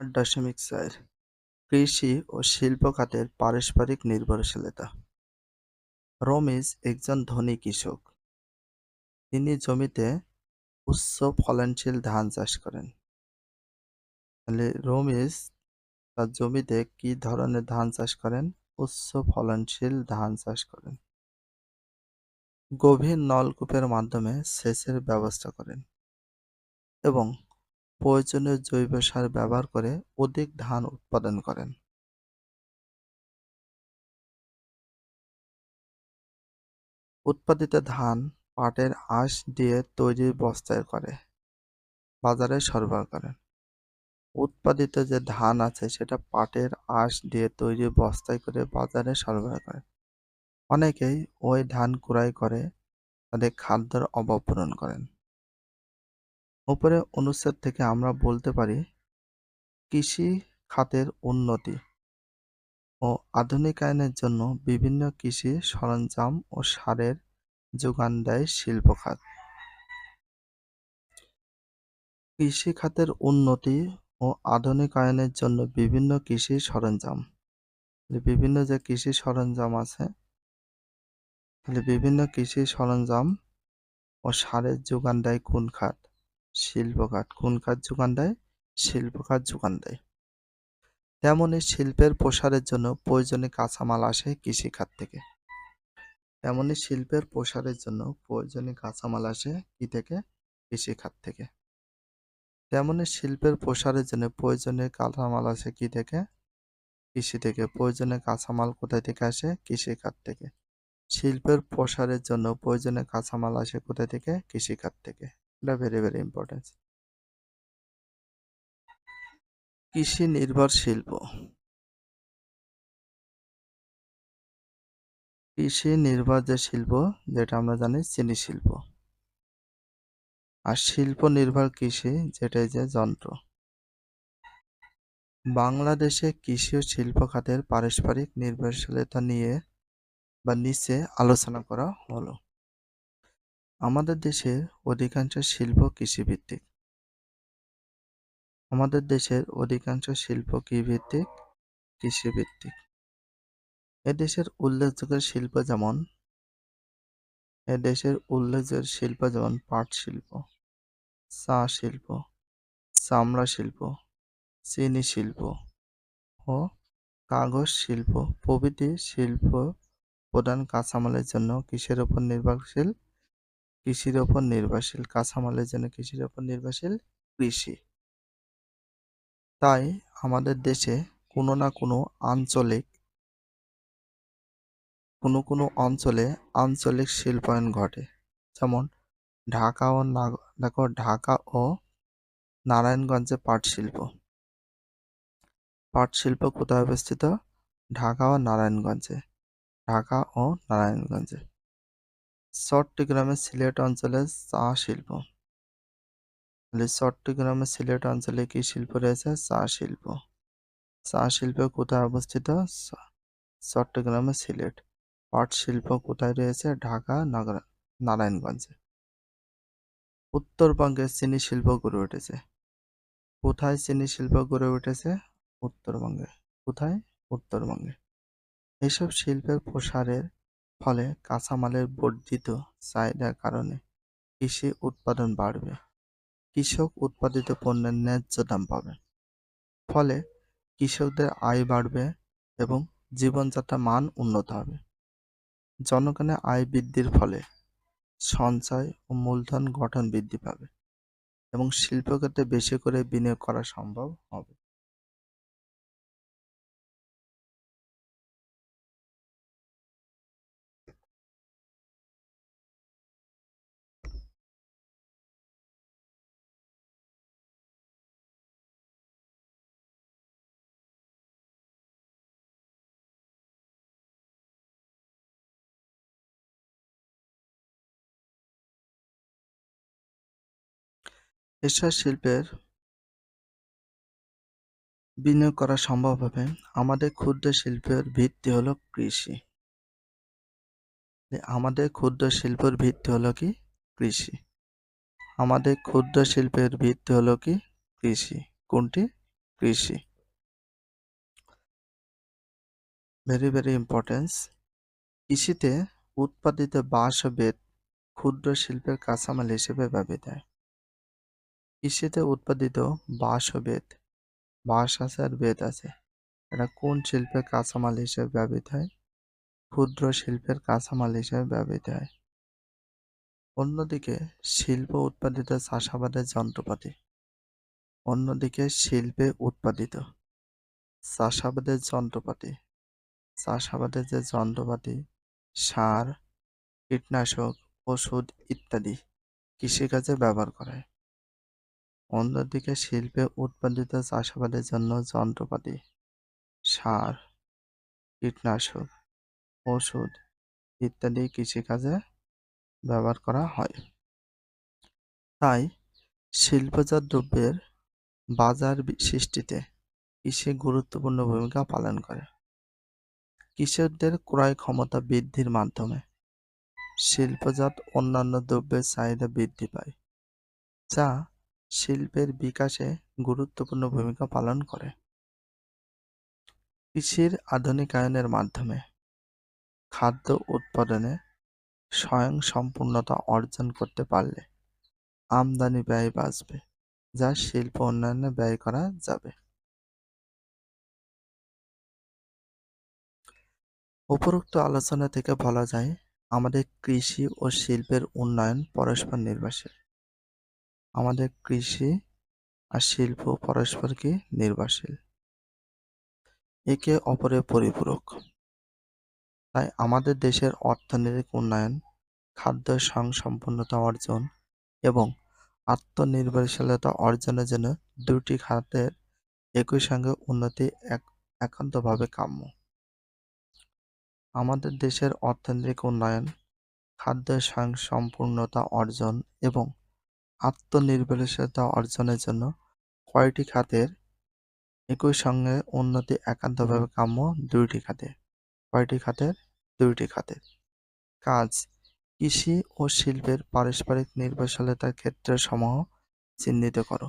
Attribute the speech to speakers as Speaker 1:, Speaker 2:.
Speaker 1: আট দশমিক চার। কৃষি ও শিল্প খাতের পারস্পরিক নির্ভরশীলতা। রমেশ একজন ধনী কৃষক। তিনি জমিতে উচ্চ ফলনশীল ধান চাষ করেন। তাহলে রমেশ তার জমিতে কি ধরনের ধান চাষ করেন? উচ্চ ফলনশীল ধান চাষ করেন। গভীর নলকূপের মাধ্যমে সেচের ব্যবস্থা করেন। এবং প্রয়োজনীয় জৈব সার ব্যবহার করে অধিক ধান উৎপাদন করেন। উৎপাদিত ধান পাটের আঁশ দিয়ে তৈরি বস্তায় করে, বাজারে সরবরাহ করেন। উৎপাদিত যে ধান আছে, সেটা পাটের আঁশ দিয়ে তৈরি বস্তায় করে বাজারে সরবরাহ করে অনেকেই ওই ধান কুড়াই করে তাদের খাদ্যের অভাব পূরণ করেন। উপরে অনুচ্ছেদ থেকে আমরা বলতে পারি কৃষি খাতের উন্নতি ও আধুনিকায়নের জন্য বিভিন্ন কৃষি সরঞ্জাম ও সারের যোগান দেয় শিল্প খাত। কৃষি খাতের উন্নতি ও আধুনিকায়নের জন্য বিভিন্ন কৃষি সরঞ্জাম বিভিন্ন যে কৃষি সরঞ্জাম আছে বিভিন্ন কৃষি সরঞ্জাম ও সারের যোগান দেয় কোন খাত? শিল্প খাত কোন খাত যোগান দেয়? শিল্প খাত যোগান দেয়। তেমনি শিল্পের প্রসারের জন্য প্রয়োজনীয় কাঁচামাল আসে কৃষি খাত থেকে। তেমনি শিল্পের প্রসারের জন্য প্রয়োজনীয় কাঁচামাল আসে কি থেকে? কৃষি খাত থেকে। তেমনি শিল্পের প্রসারের জন্য প্রয়োজনীয় কাঁচামাল আসে কি থেকে? কৃষি থেকে। প্রয়োজনীয় কাঁচামাল কোথায় থেকে আসে? কৃষি খাত থেকে। শিল্পের প্রসারের জন্য প্রয়োজনীয় কাঁচামাল আসে কোথায় থেকে? কৃষি খাত থেকে। এটা ভেরি ভেরি ইম্পর্টেন্ট কৃষি নির্ভর শিল্প কৃষি নির্ভর যে শিল্প যেটা আমরা জানি চিনি শিল্প। আর শিল্প নির্ভর কৃষি যেটা যে যন্ত্র। বাংলাদেশে কৃষি ও শিল্প খাতের পারস্পরিক নির্ভরশীলতা নিয়ে বা নিচে আলোচনা করা হলো। আমাদের দেশের অধিকাংশ শিল্প কৃষিভিত্তিক। আমাদের দেশের অধিকাংশ শিল্প কি ভিত্তিক কৃষিভিত্তিক এদেশের উল্লেখযোগ্য শিল্প যেমন এদেশের উল্লেখযোগ্য শিল্প যেমন পাট শিল্প, চা শিল্প, চামড়া শিল্প, চিনি শিল্প ও কাগজ শিল্প প্রভৃতি শিল্প প্রধান কাঁচামালের জন্য কৃষির উপর নির্ভরশীল কৃষির ওপর নির্ভরশীল, কাঁচামালের জন্য কৃষির ওপর নির্ভরশীল কৃষি। তাই আমাদের দেশে কোনো না কোনো আঞ্চলিক, কোনো কোনো অঞ্চলে আঞ্চলিক শিল্পায়ন ঘটে। যেমন ঢাকা ও দেখো ঢাকা ও নারায়ণগঞ্জে পাট শিল্প পাট শিল্প কোথায় অবস্থিত? ঢাকা ও নারায়ণগঞ্জে। ঢাকা ও নারায়ণগঞ্জে। চট্টগ্রামে সিলেট অঞ্চলে চা শিল্প। তাহলে চট্টগ্রামে সিলেট অঞ্চলে কি শিল্প রয়েছে? চা শিল্প। চা শিল্প কোথায় অবস্থিত? চট্টগ্রামে সিলেট। পাট শিল্প কোথায় রয়েছে? ঢাকা নারায়ণগঞ্জে। উত্তরবঙ্গে চিনি শিল্প গড়ে উঠেছে। কোথায় চিনি শিল্প গড়ে উঠেছে? উত্তরবঙ্গে। কোথায়? উত্তরবঙ্গে। এসব শিল্পের প্রসারের ফলে কাঁচামালের বর্ধিত চাহিদার কারণে কৃষি উৎপাদন বাড়বে। কৃষক উৎপাদিত পণ্যের ন্যায্য দাম পাবে। ফলে কৃষকদের আয় বাড়বে এবং জীবনযাত্রার মান উন্নত হবে। জনগণের আয় বৃদ্ধির ফলে সঞ্চয় ও মূলধন গঠন বৃদ্ধি পাবে এবং শিল্পক্ষেত্রে বেশি করে বিনিয়োগ করা সম্ভব হবে। এসব শিল্পের বিনিয়োগ করা সম্ভব হবে। আমাদের ক্ষুদ্র শিল্পের ভিত্তি হলো কৃষি। আমাদের ক্ষুদ্র শিল্পের ভিত্তি হলো কি? কৃষি। আমাদের ক্ষুদ্র শিল্পের ভিত্তি হলো কি? কৃষি। কোনটি? কৃষি। ভেরি ভেরি ইম্পর্টেন্স কৃষিতে উৎপাদিত বাঁশ ও বেত ক্ষুদ্র শিল্পের কাঁচামাল হিসেবে ব্যবহৃত হয়। কৃষিতে উৎপাদিত বাঁশ ও বেত বাঁশ আছে আর বেত আছে। এটা কোন শিল্পের কাঁচামাল হিসেবে ব্যবহৃত হয়? ক্ষুদ্র শিল্পের কাঁচামাল হিসেবে ব্যবহৃত হয়। অন্যদিকে শিল্প উৎপাদিত চাষাবাদের যন্ত্রপাতি। অন্যদিকে শিল্পে উৎপাদিত চাষাবাদের যন্ত্রপাতি। চাষাবাদের যে যন্ত্রপাতি, সার, কীটনাশক, ওষুধ ইত্যাদি কৃষিকাজে ব্যবহার করা হয়। অন্যদিকে শিল্পে উৎপাদিত চাষাবাদের জন্য যন্ত্রপাতি, সার, কীটনাশক, ওষুধ ইত্যাদি কৃষিকাজে ব্যবহার করা হয়। তাই শিল্পজাত দ্রব্যের বাজার সৃষ্টিতে কৃষি গুরুত্বপূর্ণ ভূমিকা পালন করে। কৃষকদের ক্রয় ক্ষমতা বৃদ্ধির মাধ্যমে শিল্পজাত অন্যান্য দ্রব্যের চাহিদা বৃদ্ধি পায়, যা শিল্পের বিকাশে গুরুত্বপূর্ণ ভূমিকা পালন করে। কৃষির আধুনিকায়নের মাধ্যমে খাদ্য উৎপাদনে স্বয়ং সম্পূর্ণতা অর্জন করতে পারলে আমদানি ব্যয় বাঁচবে, যা শিল্প উন্নয়নে ব্যয় করা যাবে। উপরোক্ত আলোচনা থেকে বলা যায়, আমাদের কৃষি ও শিল্পের উন্নয়ন পরস্পর নির্ভরশীল। আমাদের কৃষি আর শিল্প পরস্পরকে নির্ভরশীল। একে অপরের পরিপূরক। তাই আমাদের দেশের অর্থনৈতিক উন্নয়ন, খাদ্য স্বয়ংসম্পূর্ণতা অর্জন এবং আত্মনির্ভরশীলতা অর্জনের জন্য দুটি খাতের একই সঙ্গে উন্নতি এক একান্তভাবে কাম্য। আমাদের দেশের অর্থনৈতিক উন্নয়ন, খাদ্য স্বয়ংসম্পূর্ণতা অর্জন এবং আত্মনির্ভরশীলতা অর্জনের জন্য কয়টি খাতের একই সঙ্গে উন্নতি একান্তভাবে কাম্য দুইটি খাতে? কয়টি খাতের? দুইটি খাতের কাজ কৃষি ও শিল্পের পারস্পরিক নির্ভরশীলতার ক্ষেত্রসমূহ চিহ্নিত করো।